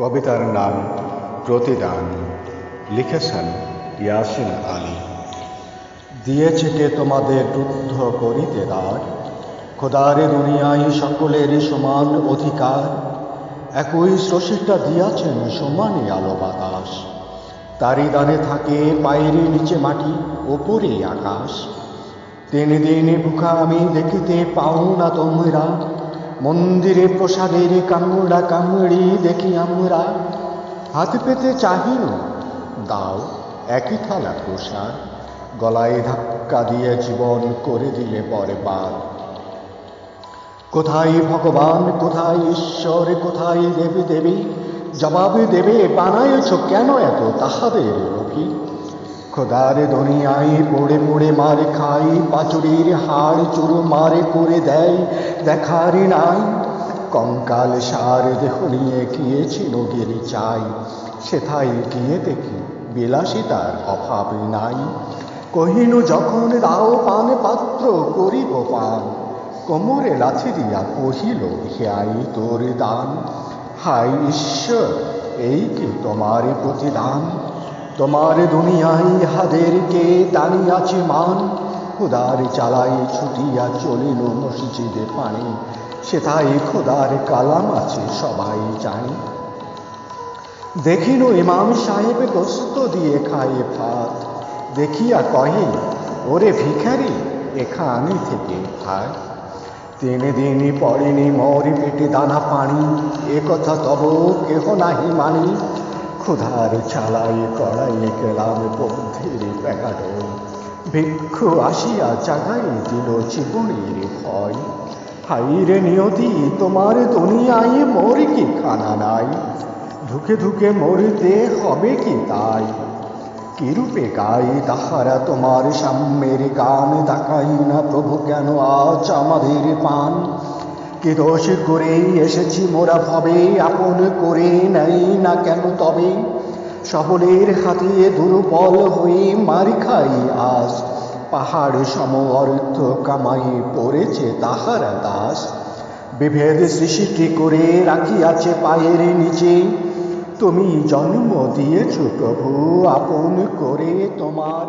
কবিতার নাম প্রতিদান লিখেছেন ইয়াসিন আলী। দিয়েছে কে তোমাদের রুদ্ধ করিতে দ্বার? খোদারে দুনিয়ায় সকলেরই সমান অধিকার। একই স্রষ্টা দিয়াছেন সমানে আলো বাতাস। তারই দানে থাকে পায়ের নিচে মাটি ওপরে আকাশ। দিনে দিনে ভুখা আমি দেখিতে পাও না তোমরা। মন্দিরে প্রসাদের কামড়া কামড়ি দেখি আমরা। হাত পেতে চাহিল? দাও, একই থালা প্রসাদ। গলায় ধাক্কা দিয়ে জীবন করে দিলে পরে বার কোথায় ভগবান, কোথায় ঈশ্বর, কোথায় দেবী দেবী? জবাব দেবে, বানায়ছ কেন এত তাহাদের রবি খোদার দুনিয়ায় পড়ে পড়ে মারে খাই, পাচুরির হাড় চুরু মারে করে দেয়। দেখার নাই। কঙ্কাল সার দেহ নিয়ে গিয়েছি নগের চাই। সেথায় গিয়ে দেখি বিলাসিতার অভাব নাই। কহিনু, যখন দাও পান পাত্র করিব পান। কোমরে লাথি দিয়া কহিল, হিয়াই তোর দান। হাই ঈশ্বর, এই কি তোমার প্রতিদান? তোমার দুনিয়ায় হাদেরকে দাঁড়িয়াছে মান? খুদার চালাই ছুটিয়া চলিল মসজিদে পানি। সেথায় খোদার কালাম আছে, সবাই জানে। দেখিল ইমাম সাহেব গোস্ত দিয়ে খায় ভাত। দেখিয়া কহে, ওরে ভিখারি, এখানে থেকে ভাত দিনে দিনই পড়েনি মরি পেটে দানা পানি, এ কথা তব কেহ নাহি মানি। ক্ষুধার চালাই কড়াই গেলাম বন্ধের প্যাকাট। ভিক্ষু আসিয়া জাগাই দিল জীবনের ভয়। হাইরে নিয়তি তোমার দুনিয়ায় মোর কি খানা নাই? ধুকে ধুকে মরিতে হবে কি তাই? কিরূপে গাই তাহারা তোমার সাম্যের গান? দেখাই না প্রভু কেন আজ আমাদের পান? কি দোষ করে এসেছি মোরা ভাবে, আপন করে নাই না কেন তবে? সবলের হাতে দুর্বল হয়ে মার খাই আজ পাহাড় সম অর্থ কামাই পড়েছে তাহারা দাস। বিভেদ সৃষ্টি করে রাখিয়াছে পায়ের নিচে। তুমি জন্ম দিয়েছ প্রভু, আপন করে তোমার